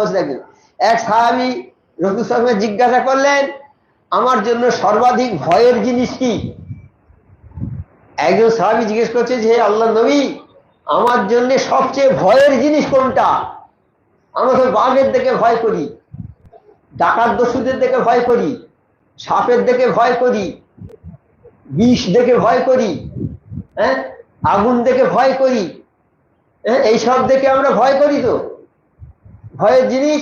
বসে থাকবেন এক সাহাবি রসুল সাহেব জিজ্ঞাসা করলেন, আমার জন্য সর্বাধিক ভয়ের জিনিস কি? একজন সাহাবি জিজ্ঞেস করছে যে আল্লাহ নবী, আমার জন্য সবচেয়ে ভয়ের জিনিস কোনটা? আমরা তো বাঘের দিকে ভয় করি, ডাকাত দস্যুদের দেখে ভয় করি, সাপের দেখে ভয় করি, বিষ দেখে ভয় করি হ্যাঁ আগুন দেখে ভয় করি হ্যাঁ এইসব দেখে আমরা ভয় করি তো? ভয়ের জিনিস,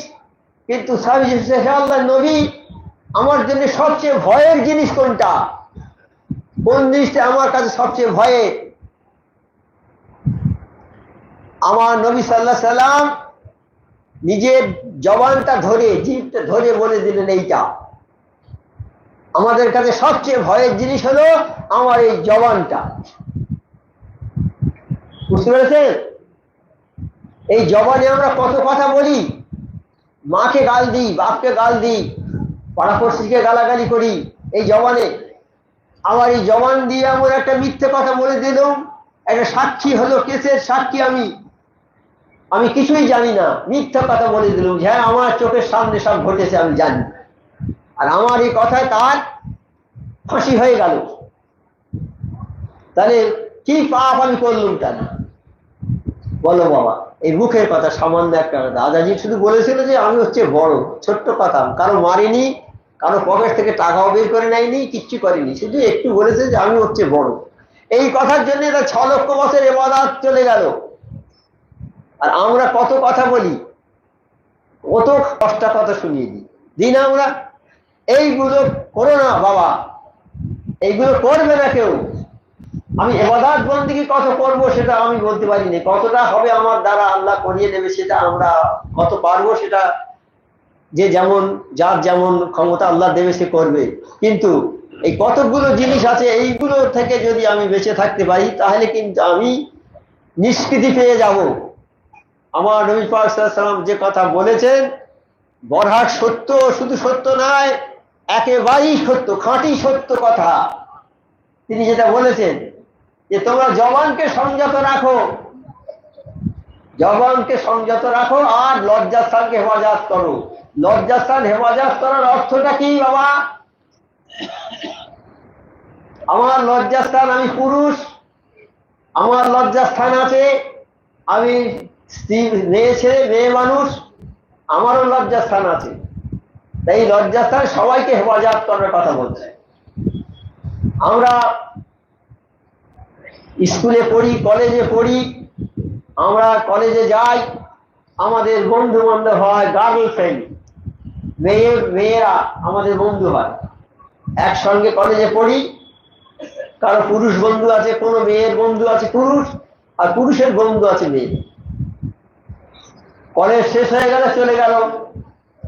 কিন্তু স্বামী আল্লাহ নবী, আমার জন্য সবচেয়ে ভয়ের জিনিস কোনটা? কোন জিনিসটা আমার কাছে সবচেয়ে ভয়ে? আমার নবী সাল্লাহ সাল্লাম নিজের জবানটা ধরে, জিভটা ধরে বলে দিলেন এইটা। আমাদের কাছে সবচেয়ে ভয়ের জিনিস হলো আমার এই জবানটা। বুঝতে পেরেছেন? এই জবানে আমরা কত কথা বলি। মাকে গাল দিই বাপকে গাল দিই পাড়াপড়শিকে গালাগালি করি। এই জবানে, আমার এই জবান দিয়ে আমার একটা মিথ্যে কথা বলে দিলাম একটা সাক্ষী হলো, কেসের সাক্ষী আমি। আমি কিছুই জানি না, মিথ্যা কথা বলে দিলাম। হ্যাঁ আমার চোখের সামনে সব ঘটেছে, আমি জানি। আর আমার এই কথায় তার ফাঁসি হয়ে গেল। তাহলে কি পাপ আমি করলাম তাহলে? বলো বাবা। এই মুখের কথা সামান্য একটা দাদাজি শুধু বলেছিল যে আমি হচ্ছে বড়, ছোট্ট কথা। কারও মারিনি, কারও পকেট থেকে টাকাও বের করে নেয়নি, কিচ্ছু করেনি। শুধু একটু বলেছে যে আমি হচ্ছে বড়। এই কথার জন্য এটা ছ লক্ষ বছর এবাদাত চলে গেল। আর আমরা কত কথা বলি, কত কষ্টা কথা শুনিয়ে দিই। দিন আমরা, এইগুলো করো না বাবা। এইগুলো করবে না কেউ। আমি এবাদাত বন্দিকে কত করব সেটা আমি বলতে পারিনি। কতটা হবে আমার দ্বারা আল্লাহ করিয়ে দেবে সেটা আমরা কত পারব সেটা যে যেমন, যার যেমন ক্ষমতা আল্লাহ দেবে সে করবে। কিন্তু এই কতগুলো জিনিস আছে, এইগুলো থেকে যদি আমি বেঁচে থাকতে পারি, তাহলে কিন্তু আমি নিষ্কৃতি পেয়ে যাব। আমার নবী পাকসাল্লাম যে কথা বলেছেন, বরহাট সত্য শুধু সত্য নয়, একেবারেই সত্য, খাঁটি সত্য কথা। তিনি যেটা বলেছেন যে তোমরা জবানকে সংযত রাখো। জবানকে সংযত রাখো আর লজ্জাস্থানকে হেফাজত করো। লজ্জাস্থান হেফাজত করার অর্থটা কি, বাবা? আমার লজ্জাস্থান আমি পুরুষ, আমার লজ্জাস্থান আছে আমি স্ত্রী, মেয়ে, ছেলে, মেয়ে, মানুষ, আমারও লজ্জাস্থান আছে। তাই লজ্জাস্থান সবাইকে হেফাজত করার কথা বলছে। আমরা স্কুলে পড়ি, কলেজে পড়ি, আমরা কলেজে যাই, আমাদের বন্ধু বান্ধব হয় গার্লফ্রেন্ড মেয়ে, মেয়েরা আমাদের বন্ধু হয়। একসঙ্গে কলেজে পড়ি, কারও পুরুষ বন্ধু আছে, কোনো মেয়ের বন্ধু আছে, পুরুষ, আর পুরুষের বন্ধু আছে মেয়ে। কলেজ শেষ হয়ে গেল চলে গেল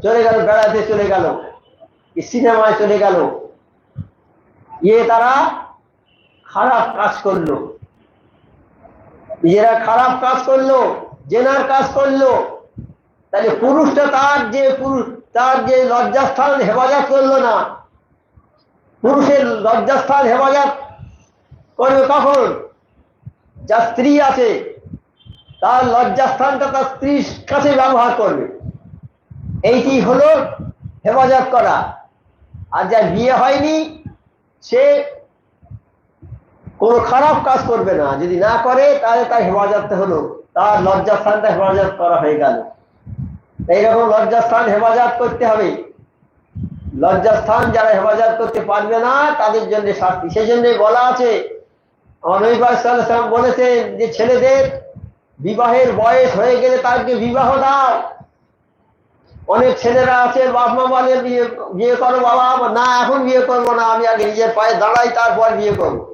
চলে গেল, বেড়াতে চলে গেল, সিনেমায় চলে গেল। ইয়ে তারা খারাপ কাজ করল। নিজেরা খারাপ কাজ করল, জেনার কাজ করল, তাহলে পুরুষটা তার যে পুরুষ, তার যে লজ্জাস্থান, হেফাজত করল না। পুরুষের লজ্জাস্থান, হেফাজত করবে কখন? যার স্ত্রী আছে, তার লজ্জাস্থানটা তার স্ত্রীর কাছে ব্যবহার করবে। এইটি হলো হেফাজত করা। আর যার বিয়ে হয়নি, সে কোনো খারাপ কাজ করবে না। যদি না করে, তাহলে তার হেফাজত হলো। তার লজ্জাস্থানটা হেফাজত করা হয়ে গেল। এইরকম লজ্জাস্থান হেফাজত করতে হবে। লজ্জাস্থান যারা হেফাজত করতে পারবে না, তাদের জন্য শাস্তি। সেই জন্যই বলা আছে আমার বলেছেন যে, ছেলেদের বিবাহের বয়স হয়ে গেলে তাকে বিবাহ দাও। অনেক ছেলেরা আছে বাপ মা বলে, বিয়ে বিয়ে করো বাবা, না, এখন বিয়ে করব না, আমি আগে নিজের পায়ে দাঁড়াই, তারপর বিয়ে করব।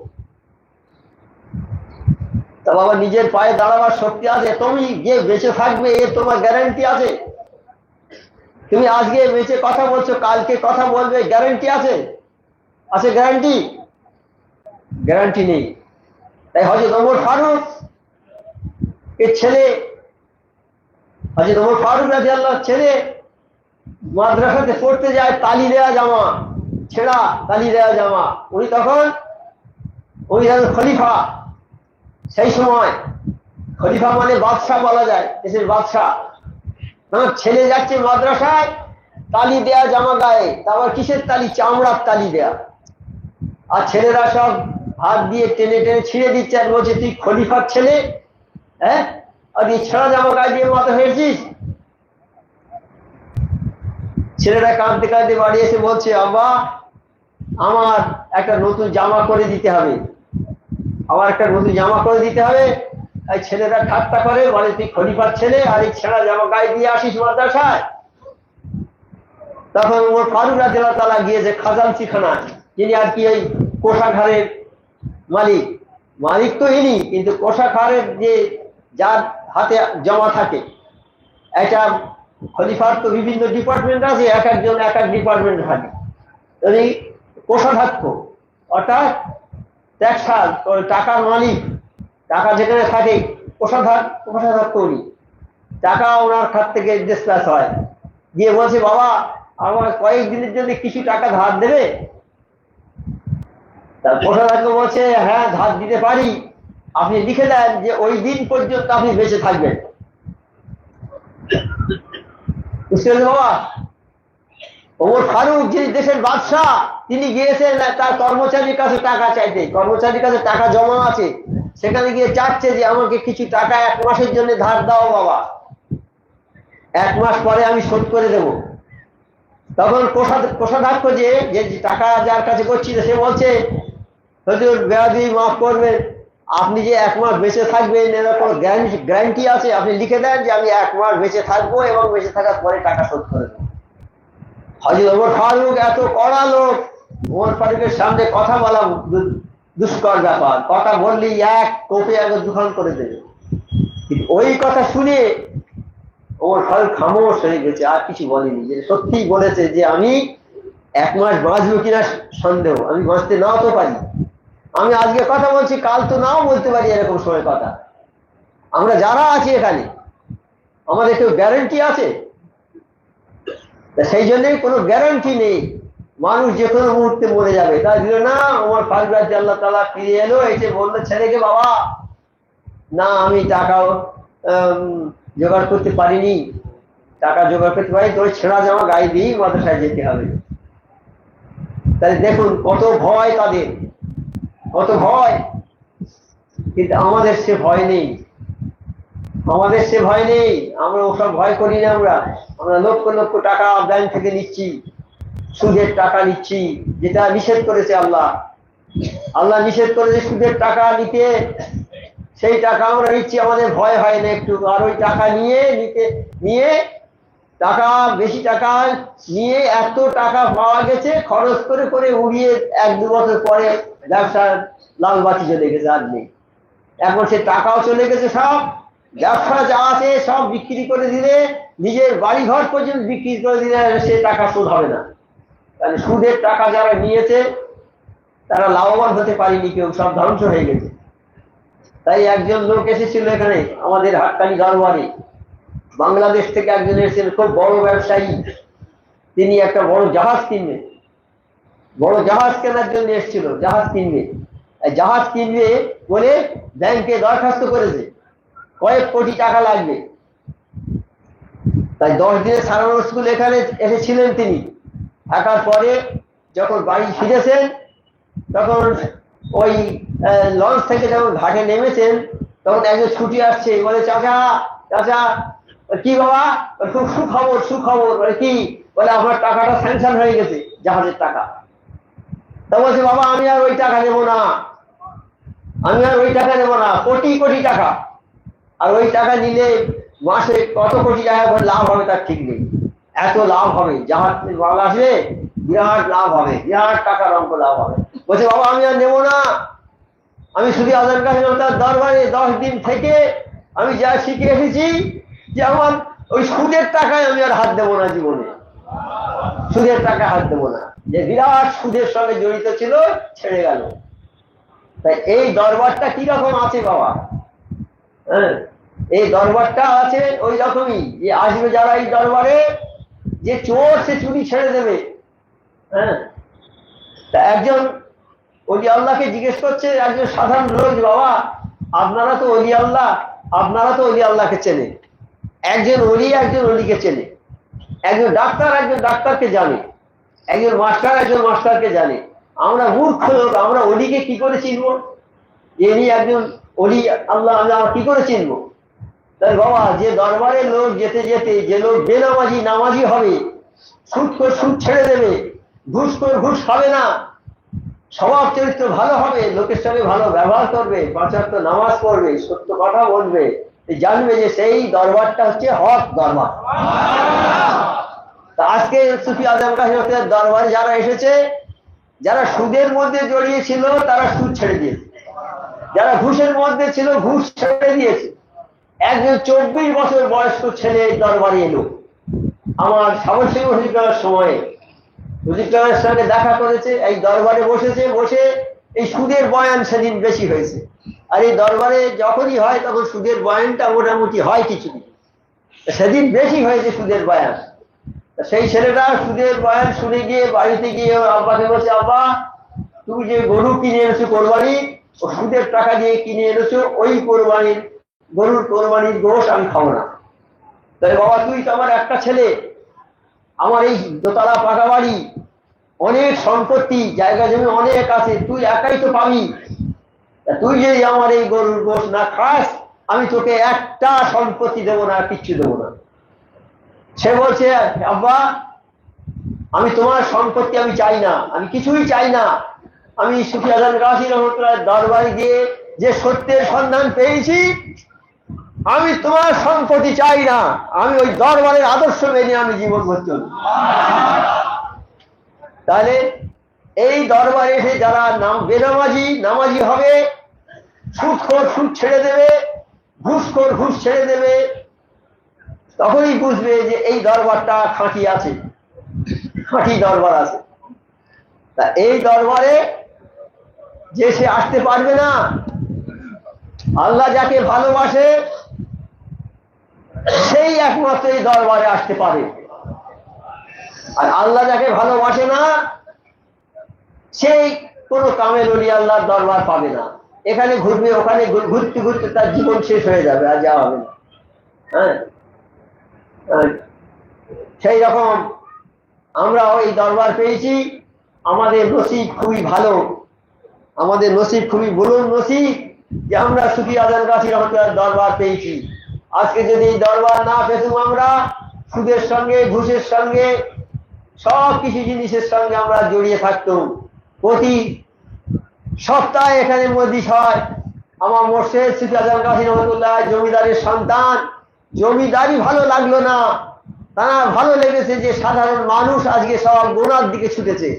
তা বাবা নিজের পায়ে দাঁড়াবার শক্তি আছে, তুমি যে বেঁচে থাকবে, এর তোমার গ্যারান্টি আছে। তুমি আজকে বেঁচে কথা বলছো, কালকে কথা বলবে গ্যারান্টি আছে? আছে গ্যারান্টি গ্যারান্টি নেই। তাই হজরত ওমর ফারুক, এর ছেলে হজরত ওমর ফারুক রাজি আল্লাহ ছেলে, মাদ্রাসাতে পড়তে যায়, তালি দেয়া জামা, ছেঁড়া তালি দেয়া জামা। উনি তখন, উনি খলিফা। সেই সময় খলিফা মানে বাদশাহ বলা যায়, দেশের বাদশাহ। আমার ছেলে যাচ্ছে মাদ্রাসায়, তালি দেয়া জামা গায়ে তারপর কিসের তালি? চামড়ার তালি দেয়া। আর ছেলেরা সব হাত দিয়ে টেনে টেনে ছিঁড়ে দিচ্ছে আর বলছে, তুই খলিফার ছেলে? হ্যাঁ? আর এই ছেঁড়া জামা গায়ে দিয়ে মাথা হয়েছিস ছেলেরা কাঁদতে কাঁদতে বাড়ি এসে বলছে, আব্বা, আমার একটা নতুন জামা করে দিতে হবে। আমার একটা নতুন জামা করে দিতে হবে। এই ছেলেরা ঠাট্টা করে, বলে, তুই খলিফার ছেলে, আর এই ছেঁড়া জামা গায়ে দিয়ে আসিস মাদ্রাসায়? তখন ওর ফারুক রাজিয়াল তালা গিয়েছে খাজানচি খানায় যিনি আর কি ওই কোষাঘারের মালিক মালিক তো ইনি, কিন্তু কোষাঘারের যে যার হাতে জমা থাকে একটা খলিফার তো বিভিন্ন ডিপার্টমেন্ট আছে, এক একজন এক এক ডিপার্টমেন্ট থাকে। যদি কোষাধ্যক্ষ, অর্থাৎ ট্যাক্সাল টাকার মালিক। টাকা যেখানে থাকে, কোষাধ্যক্ষ কোষাধ্যক্ষ উনি টাকা ওনার খাত থেকে ডিসপ্যাচ হয়। দিয়ে বলছে, বাবা আমার কয়েকদিনের জন্য কিছু টাকা ধার দেবে? তার কোষাধ্যক্ষ বলছে হ্যাঁ ধার দিতে পারি। আপনি লিখে দেন যে ওই দিন পর্যন্ত আপনি বেঁচে থাকবেন। বুঝতে পেরেছেন বাবা? ওমর ফারুক, যিনি দেশের বাদশাহ, তিনি গিয়েছেন তার কর্মচারীর কাছে টাকা চাইতে। কর্মচারীর কাছে টাকা জমা আছে। সেখানে গিয়ে চাচ্ছে যে, আমাকে কিছু টাকা এক মাসের জন্য ধার দাও বাবা। এক মাস পরে আমি শোধ করে দেব। তখন কোষাধ্যক্ষ যে যে টাকা যার কাছে করছিল সে বলছে, হজুর বেয়াদি মাফ করবেন। আপনি যে এক মাস বেঁচে থাকবেন, এরকম গ্যারান্টি আছে। আপনি লিখে দেন যে, আমি এক মাস বেঁচে থাকব এবং বেঁচে থাকার পরে টাকা শোধ করে দেবো। হজরত ওমর ফারুক এত কড়া লোক। ওমর ফারুকের সামনে কথা বলা দুষ্কর ব্যাপার। কথা বললেই এক কোপে একবার দুখান করে দেবে। কিন্তু ওই কথা শুনে ওমর ফারুক খামোশ হয়ে গেছে, আর কিছু বলেনি। যে সত্যিই বলেছে যে আমি এক মাস বাঁচবো কিনা সন্দেহ। আমি বাঁচতে নাও তো পারি। আমি আজকে কথা বলছি, কাল তো নাও বলতে পারি এরকম সময় কথা। আমরা যারা আছি এখানে, আমাদের কেউ গ্যারেন্টি আছে? সেই জন্যই কোনো গ্যারান্টি নেই। মানুষ যে কোনো মুহূর্তে মরে যাবে। তাই দিল, না, আমার ফারুক আল্লাহ তালা ফিরে এলো এসে বলল ছেলেকে বাবা, না, আমি টাকাও জোগাড় করতে পারিনি, টাকা জোগাড় করতে পারি তোর ছেঁড়া জামা গায়ে দিয়েই মাদ্রাসায় যেতে হবে। তাহলে দেখুন, কত ভয় তাদের, কত ভয়। কিন্তু আমাদের সে ভয় নেই। আমাদের সে ভয় নেই। আমরা ওসব ভয় করি না আমরা। আমরা লক্ষ লক্ষ টাকা ব্যাংক থেকে নিচ্ছি। সুদের টাকা নিচ্ছি, যেটা নিষেধ করেছে আল্লাহ। আল্লাহ নিষেধ করেছে সুদের টাকা নিতে, সেই টাকা আমরা নিচ্ছি, আমাদের ভয় হয় না একটু। আর ওই টাকা নিয়ে, নিতে, নিয়ে টাকা, বেশি টাকা নিয়ে এত টাকা পাওয়া গেছে, খরচ করে করে উড়িয়ে এক দু বছর পরে ব্যবসার লাল বাতি চলে গেছে আর নেই। এখন সে টাকাও চলে গেছে সব ব্যবসা যা আছে সব বিক্রি করে দিলে, নিজের বাড়ি ঘর পর্যন্ত বিক্রি করে দিলে সে টাকা শোধ হবে না। তাহলে সুদের টাকা যারা নিয়েছে, তারা লাভবান হতে পারেনি, কেউ সব ধ্বংস হয়ে গেছে। তাই একজন লোক এসেছিল এখানে, আমাদের হাটকানি দরবারে বাংলাদেশ থেকে একজন এসেছেন খুব বড় ব্যবসায়ী। তিনি একটা বড় জাহাজ কিনবেন বড় জাহাজ কেনার জন্য এসেছিল, জাহাজ কিনবে। জাহাজ কিনবে বলে ব্যাংকে দরখাস্ত করেছে। কয়েক কোটি টাকা লাগবে। তাই দশ দিনের সারানো স্কুল এখানে এসেছিলেন তিনি। থাকার পরে যখন বাড়ি ফিরেছেন, তখন ওই লঞ্চ থেকে যখন ঘাটে নেমেছেন, তখন একজন ছুটি আসছে, বলে, চাচা চাচা, কি বাবা? খুব সুখবর সুখবর। বলে, কি? বলে, আমার টাকাটা স্যাংশন হয়ে গেছে, জাহাজের টাকা। তা বলছে, বাবা, আমি আর ওই টাকা নেব না। আমি আর ওই টাকা নেব না, কোটি কোটি টাকা। আর ওই টাকা নিলে মাসে কত কোটি টাকা করে লাভ হবে তার ঠিক নেই। এত লাভ হবে। জাহাজ মাল আসলে বিরাট লাভ হবে, বিরাট টাকার অঙ্ক লাভ হবে। বলছে, বাবা, আমি আর নেব না। আমি শুধু আধার কাছে তার দরবারে দশ দিন থেকে আমি যা শিখে এসেছি যে আমার ওই সুদের টাকায় আমি আর হাত দেবো না জীবনে। সুদের টাকা হাত দেবো না। যে বিরাট সুদের সঙ্গে জড়িত ছিল, ছেড়ে গেল। তাই এই দরবারটা কি রকম আছে বাবা? হ্যাঁ? এই দরবারটা আছে ওই রকমই। যে আসবে যারা এই দরবারে, যে চোর সে চুরি ছেড়ে দেবে। হ্যাঁ? তা একজন অলি আল্লাহকে জিজ্ঞেস করছে, একজন সাধারণ লোক বাবা, আপনারা তো অলি আল্লাহ, আপনারা তো অলি আল্লাহকে চেনেন একজন অলি একজন অলিকে চেনে। একজন ডাক্তার একজন ডাক্তারকে জানে। একজন মাস্টার একজন মাস্টারকে জানে। আমরা মূর্খ লোক, আমরা অলিকে কি করে চিনবো? ইনি একজন অলি আল্লাহ আমরা কি করে চিনবো? তাই বাবা, যে দরবারের লোক যেতে যেতে, যে লোক বেনামাজি, নামাজি হবে, সুদ করে সুদ ছেড়ে দেবে, ঘুষ করে ঘুষ খাবে না, স্বভাব চরিত্র ভালো হবে, লোকের সঙ্গে ভালো ব্যবহার করবে পাঁচাত্ত নামাজ পড়বে, সত্য কথা বলবে জানবে যে সেই দরবারটা হচ্ছে হক দরবার। আজকে সুফি আজম কাহিনীর দরবারে যারা এসেছে, যারা সুদের মধ্যে জড়িয়ে ছিল, তারা সুদ ছেড়ে দিয়েছে। যারা ঘুষের মধ্যে ছিল, ঘুষ ছেড়ে দিয়েছে। একজন চব্বিশ বছর বয়স্ক ছেলে দরবারে এলো। আমার সাবর সিং হজির সময়ে হজির করার সঙ্গে দেখা করেছে, এই দরবারে বসেছে, বসে এই সুদের বয়ান সেদিন বেশি হয়েছে। আর এই দরবারে যখনই হয় তখন সুদের বয়ানটা মোটামুটি হয় কিছু সেদিন বেশি হয়েছে সুদের বয়ান। সেই ছেলেটা সুদের বয়ান শুনে গিয়ে বাড়িতে গিয়ে আব্বাকে বলছে, আব্বা তুমি যে গরু কিনে এনেছো কোরবানি ও সুদের টাকা দিয়ে কিনে এনেছো, ওই কোরবানির, গরুর কোরবানির গোশ আমি খাব না। তাই বাবা, তুই তো আমার একটা ছেলে। আমার এই দোতলা পাকা বাড়ি, অনেক সম্পত্তি, জায়গা জমি অনেক আছে, তুই একাই তো পাবি। তুই যদি আমার এই গরুর গোশ না খাস, আমি তোকে একটা সম্পত্তি দেবো না কিচ্ছু দেবো না। সে বলছে, আব্বা, আমি তোমার সম্পত্তি আমি চাই না, আমি কিছুই চাই না। আমি সুফি রহমতুল্লাহ দরবারে গিয়ে যে সত্যের সন্ধান পেয়েছি, আমি তোমার সম্পত্তি চাই না। আমি ওই দরবারের আদর্শ মেনে আমি জীবন করতে তাহলে এই দরবারে এসে যারা নাম বেনামাজি, নামাজি হবে সুদখোর সুদ ছেড়ে দেবে ঘুষখোর ঘুষ ছেড়ে দেবে, তখনই বুঝবে যে এই দরবারটা খাঁটি আছে। খাঁটি দরবার আছে। তা এই দরবারে যে সে আসতে পারবে না, আল্লাহ যাকে ভালোবাসে, সেই একমাত্র এই দরবারে আসতে পারে। আর আল্লাহ যাকে ভালোবাসে না, সেই কোনো কামেল অলি আল্লাহর দরবার পাবে না। এখানে ঘুরবে, ওখানে ঘুরতে ঘুরতে তার জীবন শেষ হয়ে যাবে, আর যাওয়া হবে না। হ্যাঁ? সেই রকম আমরা ওই দরবার পেয়েছি। আমাদের নসিব খুবই ভালো। আমাদের নসিব খুবই বলুন নসিব যে আমরা সুফি আজান গাছি রহমতুল্লাহ দরবার পেয়েছি। আজকে যদি এই দরবার না পেতুম আমরা, সুদের সঙ্গে, ঘুষের সঙ্গে, সব কিছু জিনিসের সঙ্গে আমরা জড়িয়ে থাকতাম। প্রতি সপ্তাহে এখানে মসজিদ হয়। আমার মোর্শেদ সুফি আজান গাছি রহমতুল্লাহ জমিদারের সন্তান। জমিদারি ভালো লাগল না। তারা ভালো লেগেছে যে সাধারণ মানুষ আজকে সব গোনার দিকে ছুটেছে।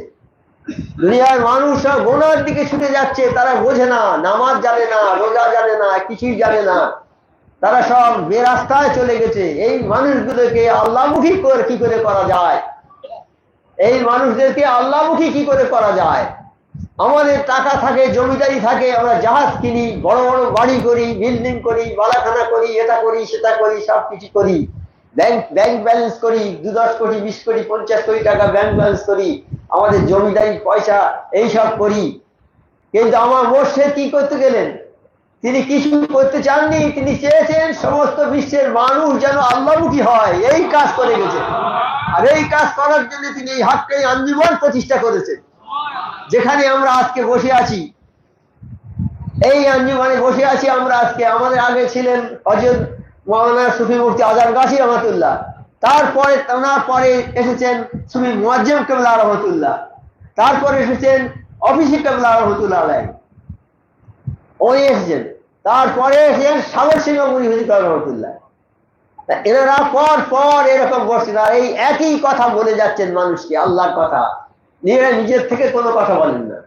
দুনিয়ার মানুষ সব গোনার দিকে ছুটে যাচ্ছে, তারা বোঝে না, নামাজ জানে না, রোজা জানে না, কিছুই জানে না। তারা সব বেরাস্তায় চলে গেছে। এই মানুষগুলোকে আল্লাহমুখী করে কি করে করা যায়? এই মানুষদেরকে আল্লাহমুখী কি করে করা যায়? আমাদের টাকা থাকে, জমিদারি থাকে, আমরা জাহাজ কিনি, বড় বড় বাড়ি করি, বিল্ডিং করি বালাখানা করি, এটা করি, সেটা করি, সব কিছু করি। ব্যাংক ব্যাংক ব্যালেন্স করি, দু দশ কোটি, বিশ কোটি, পঞ্চাশ কোটি টাকা ব্যাংক ব্যালেন্স করি। আমাদের জমিদারি পয়সা এইসব করি। কিন্তু আমার মোর্শেদ কি করতে গেলেন? তিনি কিছু করতে চাননি, তিনি চেয়েছেন সমস্ত বিশ্বের মানুষ যেন আল্লাহমুখী হয়। এই কাজ করে গেছেন। আর এই কাজ করার জন্য তিনি এই হাটটাই আঞ্জীবন প্রতিষ্ঠা করেছেন। যেখানে আমরা আজকে বসে আছি, এই আঞ্জুমানে বসে আছি আমরা আজকে। আমাদের আগে ছিলেন হজরত মৌলানা সুফি মুফতি আজাদ গাছি রহমতুল্লাহ। তারপরে তার পরে এসেছেন সুফি মুয়াজ্জম কেবলা রহমতুল্লাহ। তারপরে এসেছেন অফিসি কেবলা রহমতুল্লাহ আলাই উনি এসেছেন। তারপরে এসেছেন সাগর সিংহ মুনি হুজির রহমতুল্লাহ। এনারা পর পর এরকম বসছেন আর এই একই কথা বলে যাচ্ছেন মানুষকে, আল্লাহর কথা। নিজেরা নিজের থেকে কোনো কথা বলেন না।